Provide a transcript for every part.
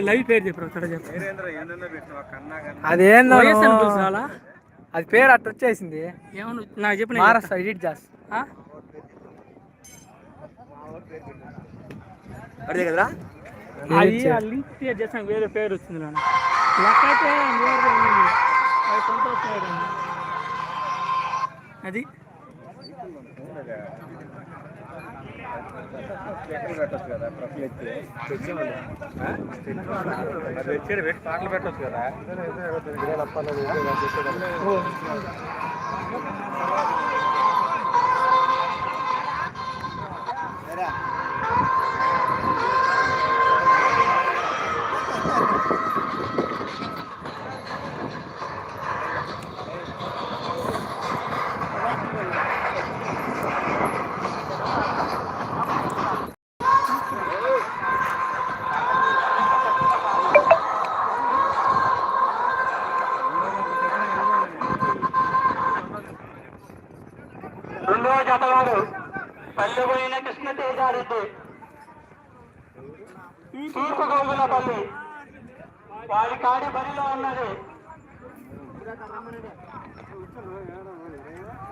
Live పేరు అదేందో? అది పేరు అట్ట వచ్చేసింది. నాకు చెప్పిన ఎడిట్ చేస్తా అదే కదరా? అది ఆ లింక్ వేరే పేరు వచ్చింది నాన్న. వేరే. అది పెట్టచ్చు కదా ప్రశ్నలు ఎత్తి అది పెట్టి పాటలు పెట్టచ్చు కదా రెండవ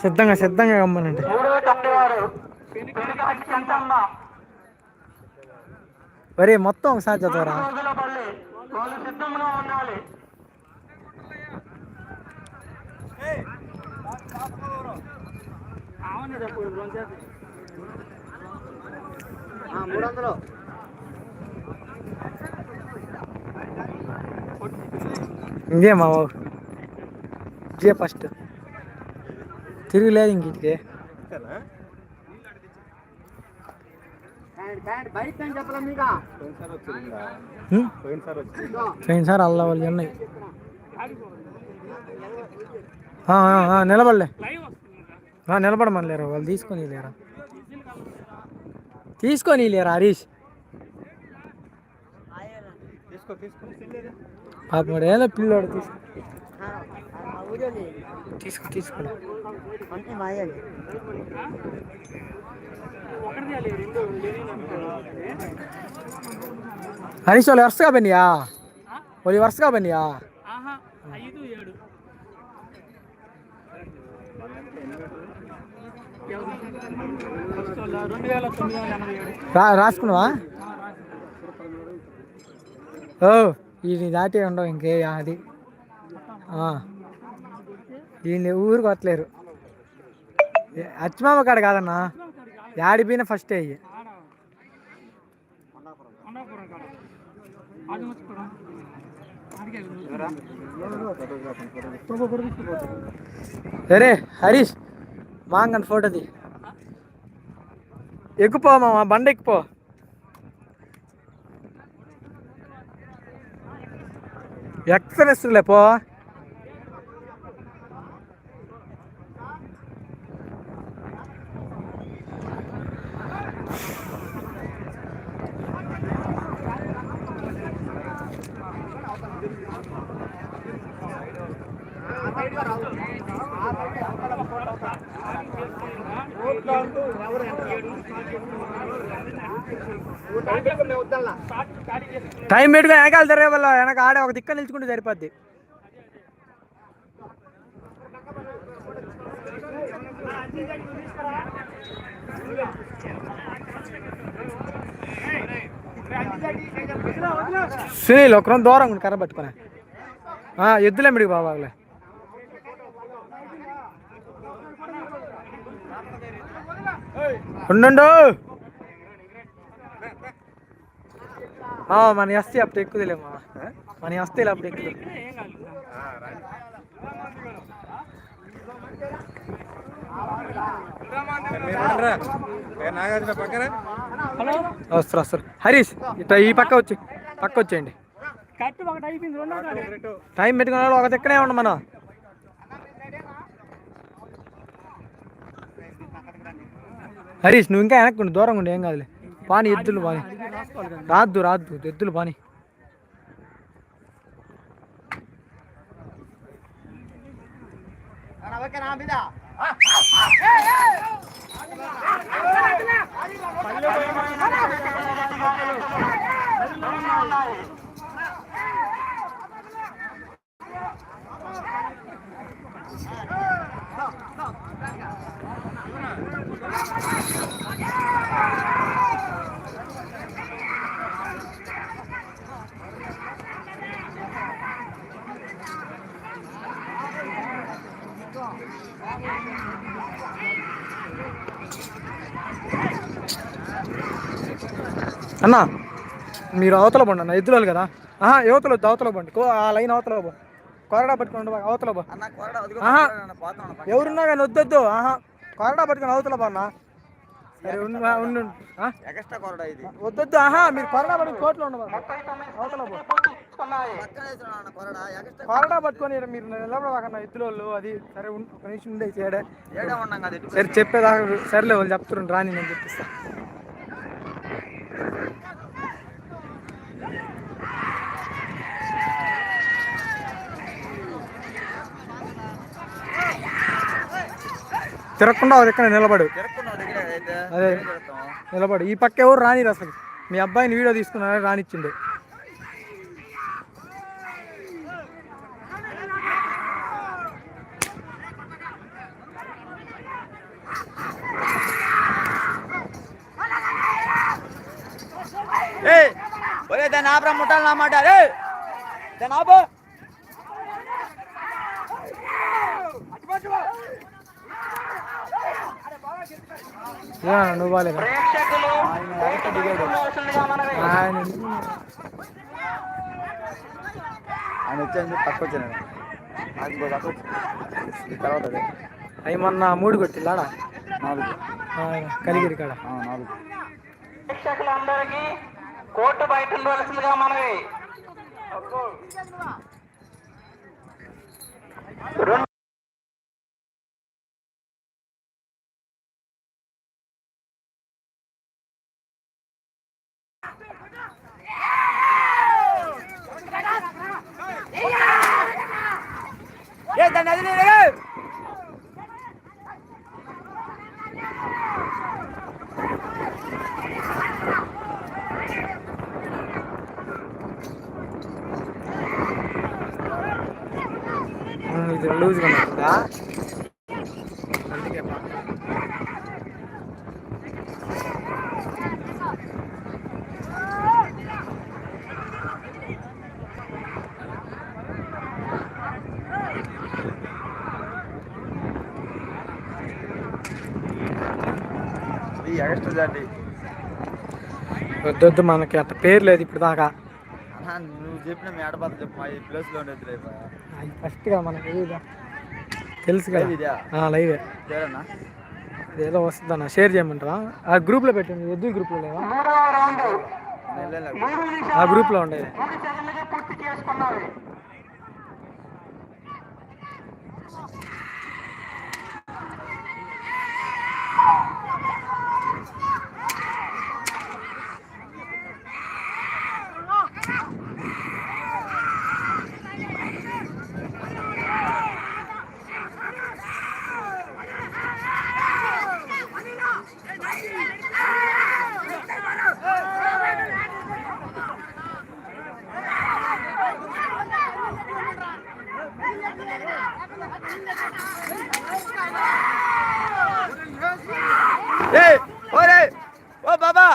సిద్ధంగా సిద్ధంగా కమ్మనండి వరే మొత్తం ఒకసారి చదవరా. గోగులపల్లి వాళ్ళు ఇంకే మా బాబు. ఇదే ఫస్ట్ తిరుగులేదు ఇంక ఇటుకే. పోయినసారి వచ్చిందా హ్మ్? పోయినసారి వచ్చింది పోయినసారి అల్లా వాళ్ళు ఉన్నాయి ఆ, ఆ, ఆ, నిలబడలే. లైవ్ వస్తుంది ఆ, నిలబడమని లేరా వాళ్ళు తీసుకొని లేరా తీసుకొని లేరా హరీష్? పదమూడు ఏళ్ళ పిల్లోడు తీసుకో తీసుకో తీసుకో. రెండు లేని హరీష్ వాళ్ళు వరుసగా పనియా వాళ్ళు వరుసగా పనియా రాసుకున్నావా? ఓ ఇది దాటి ఉండవు ఇంకే అది. వీళ్ళు ఊరికి వస్తలేరు. అచ్చమామ కాడ కాదన్నా? యాడిపోయినా ఫస్ట్ అయ్యి సరే హరీష్ మాంగన్ ఫోటోది ఎక్కుపో మామ బండ ఎక్కుపో. ఎక్స్ప్రెస్ పో. టైం పెట్టుకుని ఏకాలు తెరే వల్ల వెనక ఆడే ఒక దిక్క నిల్చుకుంటే సరిపోద్ది. సునీల్ ఒకరం దూరం ఉండి కర్ర ఎద్దులే మిడికి బాబాలే ఉండు మామ మన వస్తే అప్పుడు ఎక్కువదిలే మామ మన వస్తే ఇలా అప్పుడు ఎక్కువ వస్తారు వస్తారు. హరీష్ ఇట్లా ఈ పక్క వచ్చి పక్క వచ్చేయండి. టైం పెట్టుకున్న వాళ్ళు ఒక దిక్కనే ఉండి మనం. హరీష్ నువ్వు ఇంకా వెనక్కుండి దూరంగా ఉండి ఏం కాదులే. పాని ఎద్దులు పాని. రాద్దు రాద్దు ఎద్దులు పాని. పల్లె మీరు అవతల బండి అన్న ఎద్దులోళ్ళు కదా? ఆహా యువతలు వద్దు అవతల బండి. ఆ లైన్ అవతల బా కొరడా పట్టుకోండి బా అవతల బా ఆహా ఎవరున్నా కానీ వద్దొద్దు ఆహా కొరడా పట్టుకొని అవతల బా అన్న. సరే ఉండు వద్దొద్దు ఆహా మీరు కొరడా పట్టుకుని కోట్లో అవతల కొరడా. పట్టుకొని మీరు నిలబడవాకన్నా ఎద్దులోళ్ళు అది సరే ఒక నిమిషం ఉండే చేయడే సరే చెప్పేదాకా సరేలే వాళ్ళు చెప్తున్నారు రాని నేను చెప్పిస్తా. తిరగకుండా ఎక్కడ నిలబడు. అదే. నిలబడు. ఈ పక్క ఎవరు రానిరు అసలు? మీ అబ్బాయిని వీడియో తీసుకున్నారని రానిచ్చిండు. ఒరే ఆపరా ముట్టాలి నా మాట. రే! దాన్ని ఆపు. ఏ, నువ్వు బాగాలేదా ఆయన ఆయన వచ్చాను పక్క వచ్చాను తర్వాత అవి మొన్న మూడు కొట్టిల్లాడా? నాలుగు. కలిగిరి కాడ. నాలుగు. ప్రేక్షకులందరికీ కోర్టు బయట ఉండవలసిందిగా మనవి. రెండు ఏ దాన్ని అది రే ఇది లూజ్గా ఉంటుందా అందుకే బా. ఈ ఎక్స్ట్రా దాన్ని వద్దొద్దు మనకి అట్ట పేరు లేదు ఇప్పుడు దాకా. నువ్వు చెప్పిన మీ ఆడపాత చెప్పు ఈ ప్లేస్లో ఉండేది రేపు ఫస్ట్గా మనకి. తెలుసు కదా. లైవే ఏదో వస్తుందన్న షేర్ చేయమంటావా? ఆ గ్రూప్లో పెట్టండి ఎద్దు గ్రూప్లో లేవా? ఆ గ్రూప్లో ఉండేది. పూర్తి చేసుకున్నారు ఏ ఓరే ఓ బాబా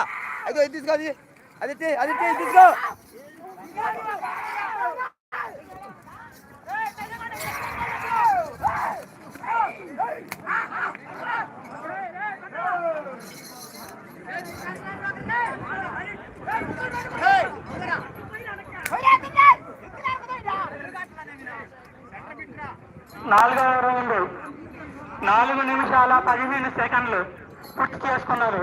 అదో ఇది తీసుకో అది అది తీసుకో. నాలుగవ రౌండ్. నాలుగు నిమిషాల పదిహేను సెకండ్లు పూర్తి చేసుకున్నారు.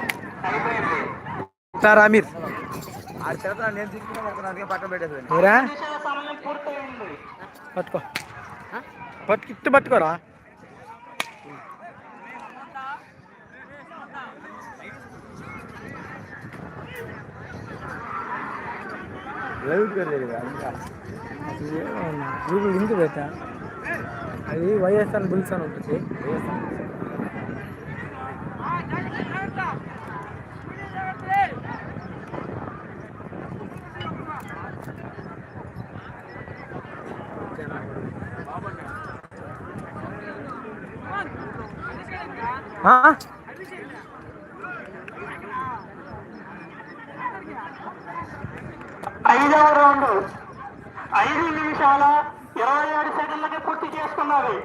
నేను తీసుకున్నా అనుకున్నా పట్టుకో. పట్టుకు ఇట్టు పట్టుకోరా? గూగుల్ లింక్ పెట్టా అది వైఎస్ఆర్ బుల్స్ అని ఉంటుంది. వైఎస్ఆర్ ఐదవ రౌండ్. ఐదు నిమిషాల ఇరవై ఏడు సెకండ్లకి పూర్తి చేసుకున్నది.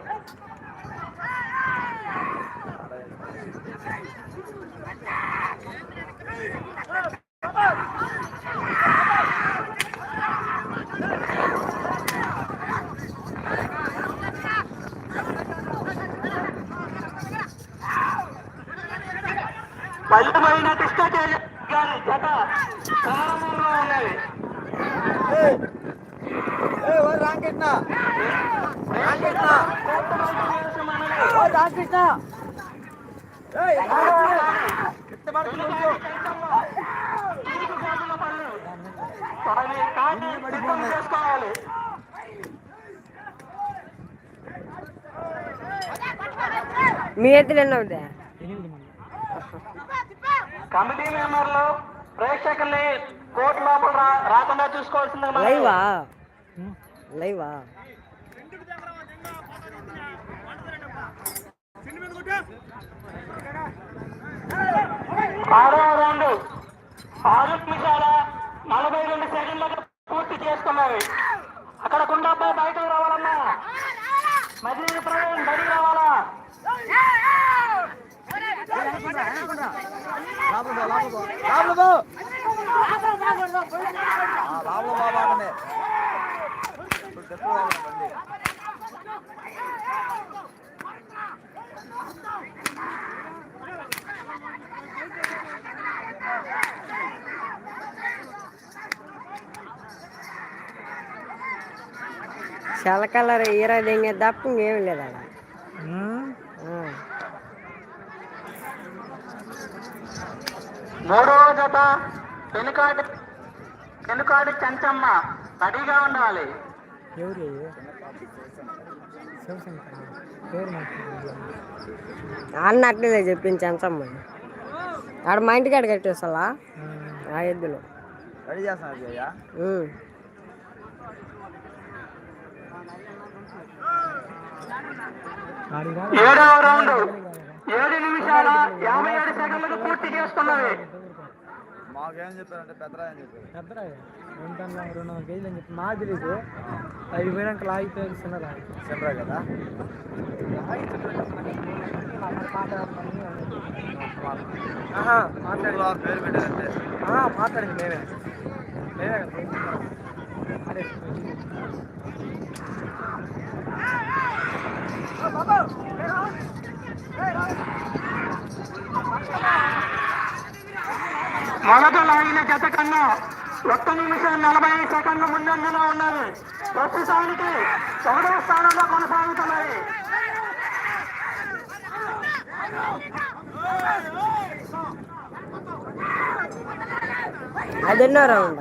జత ప్రారంభంలో ఉన్నది చేసుకోవాలి మీ ఎత్తులు ఎన్ని అవుతాయి కమిటీ మెంబర్లు ప్రేక్షకుల్ని కోర్టు లోపల రాకుండా చూసుకోవాల్సింది. లైవా? లైవా? ఆరో రౌండ్. ఆరు నిమిషాల నలభై రెండు సెకండ్లకు పూర్తి చేసుకున్నవి అక్కడ కుండాపై బయటకు రావాలన్నా. మధ్య ప్రవీణ్ బయటికి రావాలా? ఈరా దెంగే తప్ప ఇంకేం లేదు అక్కడ ఉమ్. ఆ. మూడవ జత వెనుకాటి వెనుకాటి చెంచమ్మ రెడీగా ఉండాలి. నాకు అన్నట్లే చెప్పించాను సమ్మని ఆడ మా ఇంటికాడ కట్టేస్తాలా ఆ. ఎద్దులు. రెడీ. ఆడిగా ఏడవ రౌండ్. ఏడు నిమిషాల యాభై ఏడు సెకండ్లకు పూర్తి చేసుకున్నవి మాకేం చెప్పారంటే పెద్దరాయని చెప్పారు పెద్దరా రెండు వందల రెండు వందల కేజీలు అని చెప్పి నాకు తెలీదు అవి పోయినాక లాగిపోయి చిన్నదా చెప్పరా కదా ఆహా, మాట్లాడి పేరు పెట్టారంటే మాట్లాడింది నేనే నేనే కదా అరే మొదట లాగిన జత కన్నా ఒక్క నిమిషం నలభై ఐదు సెకండ్లు ముందంజలో ఉన్నది. ప్రస్తుతానికి ఒకటవ స్థానంలో కొనసాగుతున్నది. అది ఎన్నో రౌండ్?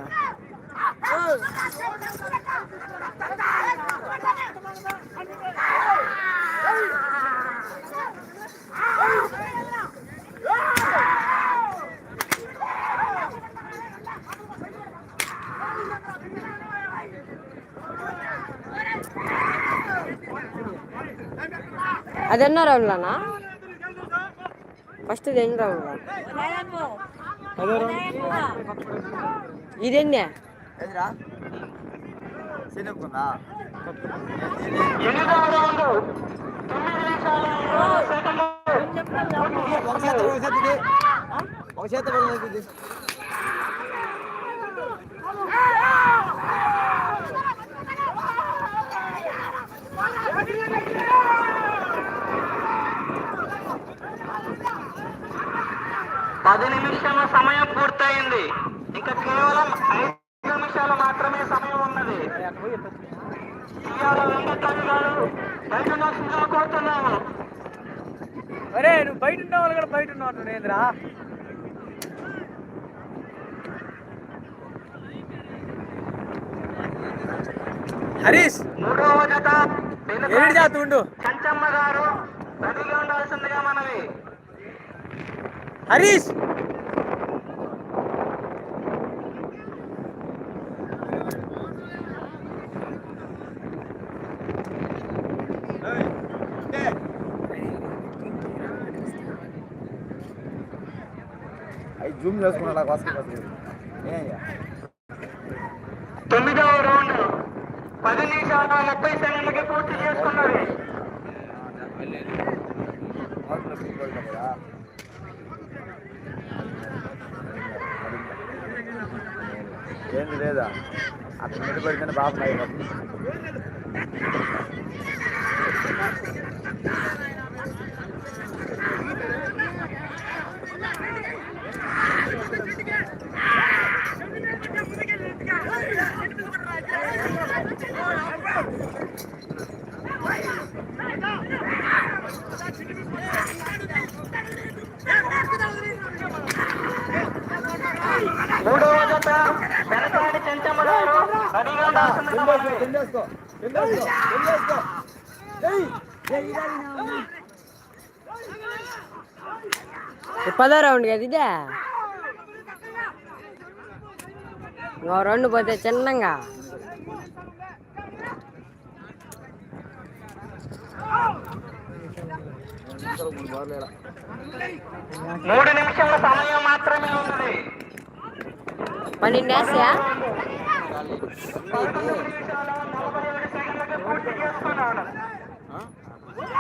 అది ఎన్నో రౌండ్లోనా? ఫస్ట్ ఇది ఎన్ని రెండు ఇది ఎన్ని? ఏదిరా? చిన్నప్పుకుందా ఎనిమిదవ రౌండ్. తొమ్మిది నిమిషాల ఇరవై సెకండ్లు ఒక చేత ఒక చేత ఇది. ఒక చేత పడుతుంది ఇది. పది నిమిషాల సమయం పూర్తి పూర్తయింది. ఇంకా కేవలం ఐదు నిమిషాలు మాత్రమే సమయం ఉన్నది. అరే నువ్వు బయట ఉన్న వాళ్ళు కూడా బయట ఉన్నావు ఏంద్రా? హరీష్! మూడవ జత ఏడు చేస్తుండు కంచమ్మ గారు రెడీగా ఉండాల్సిందిగా మనవి. హరీష్ అవి జూమ్ చేసుకున్నా తొమ్మిదవ రౌండ్. పది నిమిషాల ముప్పై సెకండ్లకి పూర్తి చేసుకున్నది. ఏంది లేదా? అక్కడ నిలబడితేనే బాబు అయిపోతుంది మూడవ జత వెనకాడి చెంచమ్మ గారు రెడీగా ఉండాల్సిందిగా మనవి చెందేసుకో చెందేసుకో చెందేసుకో ఏయ్ పదో రౌండ్ కదా ఇదే ఇంకో రెండు పోతే చిన్నంగా మూడు నిమిషాల సమయం మాత్రమే ఉన్నది పన్నెండు వేసా పదకొండు నిమిషాల నలభై ఏడు సెకండ్లకి పూర్తి చేసుకున్నాడు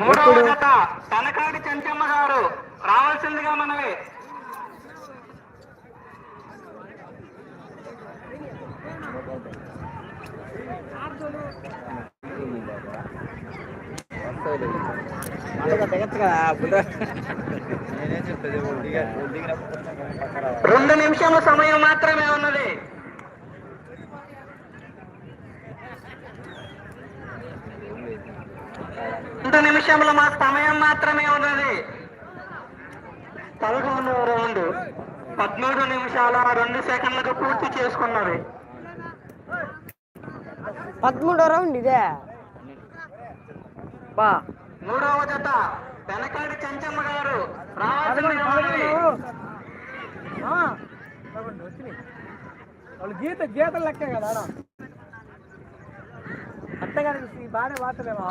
మూడవ జత తనకాడి చెంచమ్మ గారు. రావాల్సిందిగా మనవి. రెండు నిమిషాల సమయం మాత్రమే ఉన్నది. రెండు నిమిషముల మా సమయం మాత్రమే ఉన్నది. పదకొండవ రౌండ్. పద్మూడు నిమిషాల రెండు సెకండ్లకు పూర్తి చేసుకున్నది. పదమూడో రౌండ్ ఇదే. బా. మూడవ జత. వెనకాడి చెంచమ్మ గారు. వాళ్ళు గీత గీతలు లెక్కే కదా ఆడ. అత్తగారి బాగానే వాతలేమా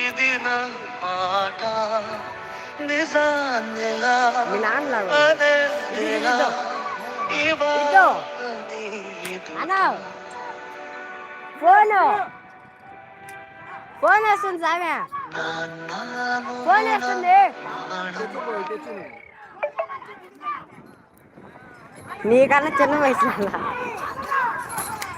ఇది నా మాట నిజాన్నిలా మీ నాన్నలాగా అదే ఇలా ఇవాళ ఫోను. ఫోన్ వస్తుంది సామె ఫోన్ వస్తుంది. నీకన్నా చిన్న వయసు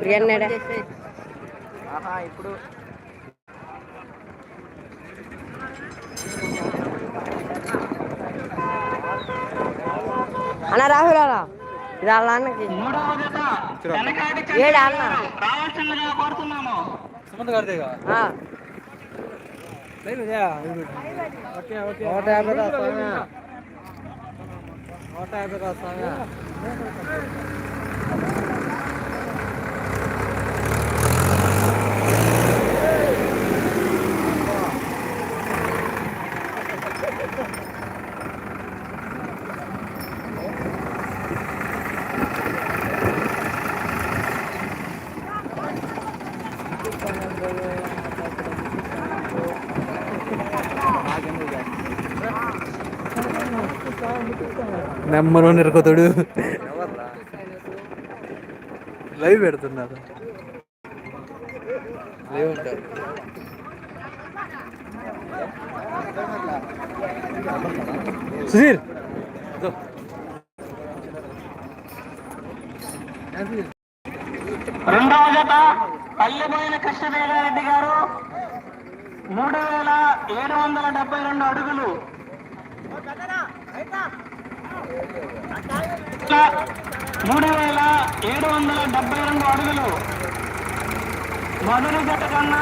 ప్రియన్నాడా ఇప్పుడు. అన్న రాహుల్ అన్న. ఇది వాళ్ళ అన్నకి ఏడు అన్న? నూట యాభై రా స్వామి. నూట యాభై రా స్వామి. నెంబర్ వన్ ఎవర్రా లైవ్ పెడుతున్నారు. లైవ్ ఉంటారు. సుధీర్. రెండవ జత పల్లెపోయిన కృష్ణదేవారెడ్డి గారు మూడు వేల ఏడు వందల డెబ్బై రెండు అడుగులు. మూడు వేల ఏడు వందల డెబ్బై రెండు అడుగులు. మొదటి జత కన్నా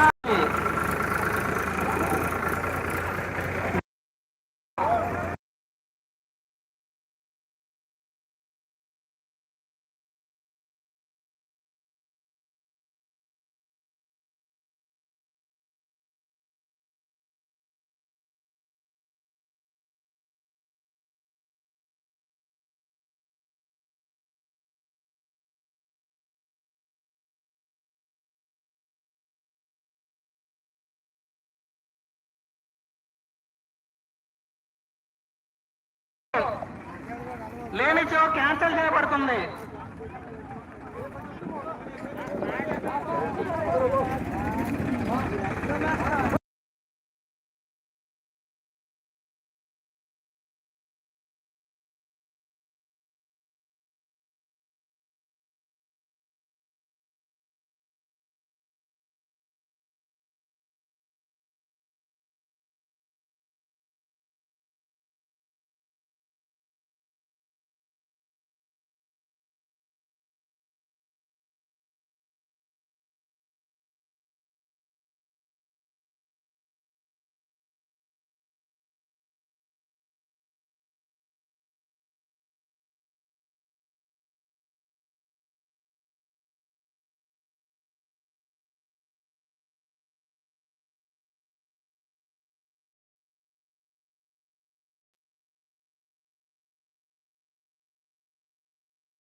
లేనిచో క్యాన్సిల్ చేయబడుతుంది.